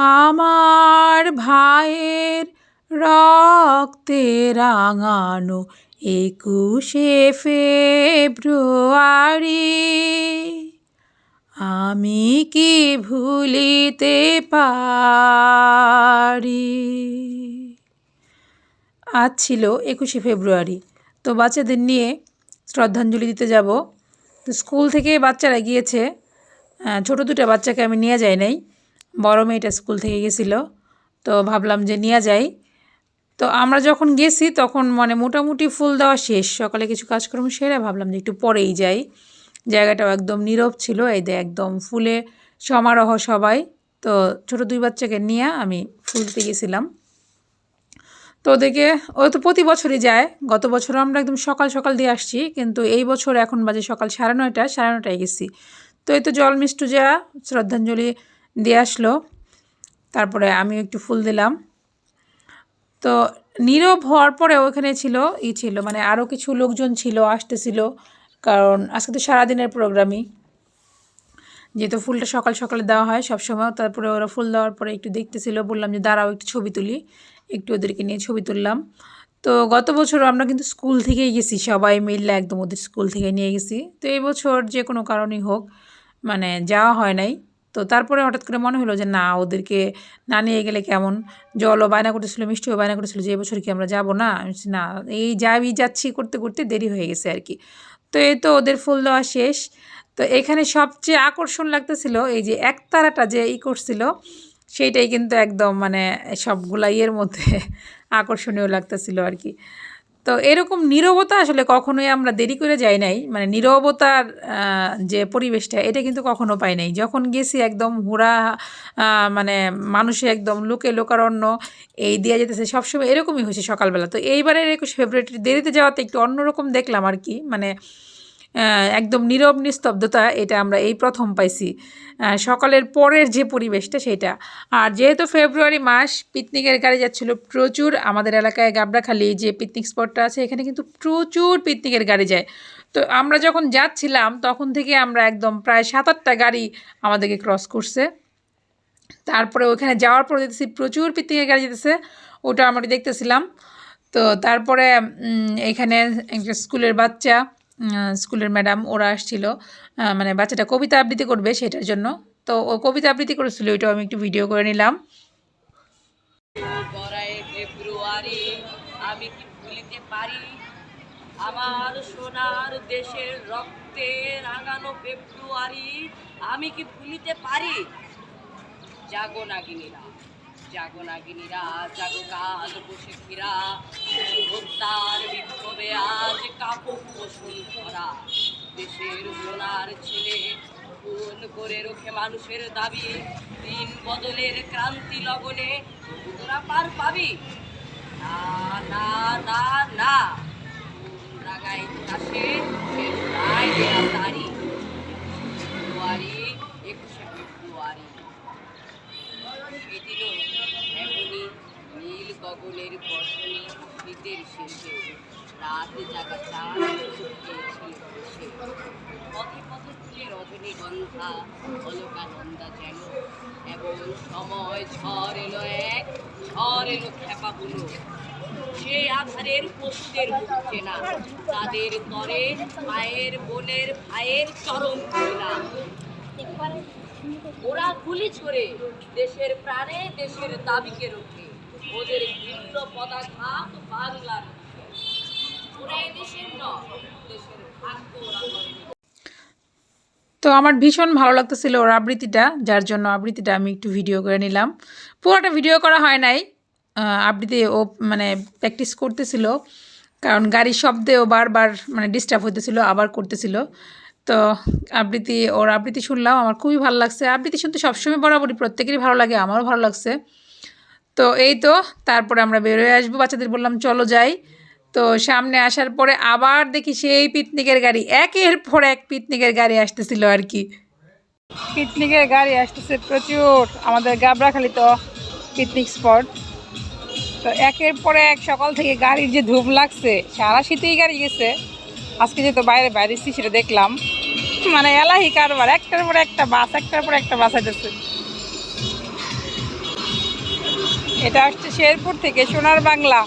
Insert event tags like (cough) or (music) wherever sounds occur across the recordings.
আমার ভাইয়ের রক্তে রাঙানো একুশে ফেব্রুয়ারি। আমি কি ভুলিতে পারি? আজ ছিল একুশে ফেব্রুয়ারি। তো বাচ্চাদের নিয়ে শ্রদ্ধাঞ্জলি দিতে যাব। তো স্কুল থেকে বাচ্চারা গিয়েছে। ছোটো দুটো বাচ্চাকে আমি নিয়ে যাই নাই। বড় মেয়েটা স্কুল থেকে গেছিল, তো ভাবলাম যে নিয়ে যাই। তো আমরা যখন গেছি তখন মানে মোটামুটি ফুল দেওয়া শেষ, সকালে কিছু কাজকর্ম সেরে ভাবলাম যে একটু পরেই যাই। জায়গাটাও একদম নীরব ছিল, এই যে একদম ফুলে সমারোহ সবাই, তো ছোট দুই বাচ্চাকে নিয়ে আমি ফুল দিতে গেছিলাম। তো ওদেরকে, ও তো প্রতি বছরই যায়, গত বছর আমরা একদম সকাল সকাল দিয়ে আসছি, কিন্তু এই বছর এখন বাজে সকাল সাড়ে নয়টা, সাড়ে নয়টায় গেছি। তো এই তো জল মিষ্টু যা, শ্রদ্ধাঞ্জলি দিয়ে আসলো। তারপরে আমি একটু ফুল দিলাম। তো নীরব হওয়ার পরে ওখানে ছিল, ই ছিল মানে আরও কিছু লোকজন ছিল, আসতেছিল, কারণ আজকে তো সারাদিনের প্রোগ্রামই যেহেতু ফুলটা সকাল সকালে দেওয়া হয় সব সময় তারপরে ওরা ফুল দেওয়ার পরে একটু দেখতেছিল, বললাম যে দাঁড়াও, একটু ছবি তুলি। একটু ওদেরকে নিয়ে ছবি তুললাম। তো গত বছর আমরা কিন্তু স্কুল থেকেই গেছি, সবাই মিললে একদম ওদের স্কুল থেকে নিয়ে গেছি। তো এই বছর যে কোনো কারণেই হোক মানে যাওয়া হয় নাই। তো তারপরে হঠাৎ করে মনে হলো যে, না, ওদেরকে না নিয়ে গেলে কেমন? জলও বায়না করতেছিল, মিষ্টিও বায়না করতেছিল যে, এবছর কি আমরা যাব না? না, এই যাবি, যাচ্ছি করতে করতে দেরি হয়ে গেছে আর কি। তো এই তো ওদের ফুল দেওয়া শেষ। তো এখানে সবচেয়ে আকর্ষণ লাগতেছিল এই যে একতারাটা যে ই করছিল, সেইটাই কিন্তু একদম মানে সবগুলা ইয়ের মধ্যে (laughs) আকর্ষণীয় লাগতেছিল আর কি। তো এরকম নীরবতা আসলে কখনোই আমরা দেরি করে যাই নাই। মানে নীরবতার যে পরিবেশটা, এটা কিন্তু কখনো পাই নাই। যখন গেছি একদম হুড়া মানে মানুষে একদম লোকে লোকারণ্য, এই দেওয়া যেতেছে সবসময় এরকমই হয়েছে সকালবেলা। তো এইবারের একুশ ফেব্রুয়ারি দেরিতে যাওয়াতে একটু অন্যরকম দেখলাম আর কি। মানে একদম নীরব নিস্তব্ধতা, এটা আমরা এই প্রথম পাইছি। সকালের পরের যে পরিবেশটা, সেটা। আর যেহেতু ফেব্রুয়ারি মাস, পিকনিকের গাড়ি যাচ্ছিল প্রচুর, আমাদের এলাকায় গাবড়াখালি যে পিকনিক স্পটটা আছে, এখানে কিন্তু প্রচুর পিকনিকের গাড়ি যায়। তো আমরা যখন যাচ্ছিলাম, তখন থেকে আমরা একদম প্রায় সাত আটটা গাড়ি আমাদেরকে ক্রস করছে। তারপরে ওখানে যাওয়ার পরে দেখতেছি প্রচুর পিকনিকের গাড়ি যেতেছে, ওটা আমরা দেখতেছিলাম। তো তারপরে এখানে একটা স্কুলের বাচ্চা স্কুলের ম্যাডাম, ওরা আসছিল মানে বাচ্চাটা কবিতা আবৃত্তি করবে সেটার জন্য। তো ও কবিতা আবৃত্তি করেছিল, ওইটাও আমি একটু ভিডিও করে নিলাম। ফেব্রুয়ারি আমি কি ভুলিতে পারি? আমার সোনার দেশের রক্তে রাঙানো ফেব্রুয়ারি, আমি কি ভুলিতে পারি? জাগো নাগিনীরা। জাগো নাগিনীরা, জাগো কাল বসে ফিরা হত্যার বিক্ষোভে আজ কাপড় পোষণ করা দেশের সোনার ছেলে, খুন করে রোখে মানুষের দাবি। দিন বদলের ক্রান্তি লগনে তোরা পার পাবি না না না না কোন রাগাই আসে সে রায় দেয়া তারি ফেব্রুয়ারি একুশে ফেব্রুয়ারি সেদিনও এমনই গগনের বসনে শীতের শেষে রাত জাগা ফুটিয়েছিল সে পথে পথে ফুলে রজনীগন্ধা অলকানন্দা যেন। এমন সময় ঝড় এলো এক, ঝড় এলো খেপা বুনো সে আধারের পশুদের মুখ চেনা, তাদের তরে মায়ের বোনের ভাইয়ের চরম না ওরা গুলি ছড়ে দেশের প্রাণে দেশের দাবিকে রোখে। ওদের ভিন্ন পদাঘাত বাংলার নয়, দেশের ভাগ্য তো আমার ভীষণ ভালো লাগতেছিল ওর আবৃত্তিটা, যার জন্য আবৃত্তিটা আমি একটু ভিডিও করে নিলাম। পুরোটা ভিডিও করা হয় নাই আবৃত্তি ও মানে প্র্যাকটিস করতেছিল, কারণ গাড়ির শব্দে ও বারবার মানে ডিস্টার্ব হইতেছিল, আবার করতেছিল। তো আবৃত্তি, ওর আবৃত্তি শুনলাম, আমার খুবই ভালো লাগছে। আবৃত্তি শুনতে সবসময় বরাবরই, প্রত্যেকেরই ভালো লাগে, আমারও ভালো লাগছে। তো এই তো, তারপরে আমরা বেরোয় আসব। বাচ্চাদের বললাম, চলো যাই। তো সামনে আসার পরে আবার দেখি সেই পিকনিকের গাড়ি, একের পর এক পিকনিকের গাড়ি আসতেছিল আর কি। পিকনিকের গাড়ি আসতেছে প্রচুর, আমাদের গাবড়াখালি তো পিকনিক স্পট। তো একের পরে এক সকাল থেকে গাড়ির যে ধূপ লাগছে, সারা শীতেই গাড়ি গেছে। আজকে যেহেতু বাইরে বাইরেছি সেটা দেখলাম। মানে এলাহি কারবার, একটার পরে একটা বাস, একটার পরে একটা বাস আইতেছে। এটা আসছে শেরপুর থেকে, সোনার বাংলা।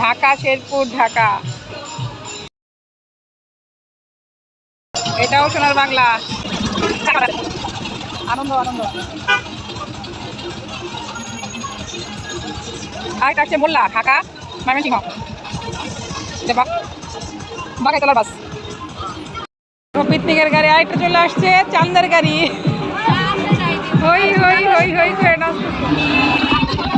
ঢাকা, শেরপুর, ঢাকা। এটাও সোনার বাংলা। আনন্দ আনন্দ। আর আসছে মোল্লা, ঢাকা, ময়মনসিংহ। বাগাইতলার বাস। পিকনিকের গাড়ি, আরেকটা চলে আসছে চান্দের গাড়ি। 可以可以可以可以可以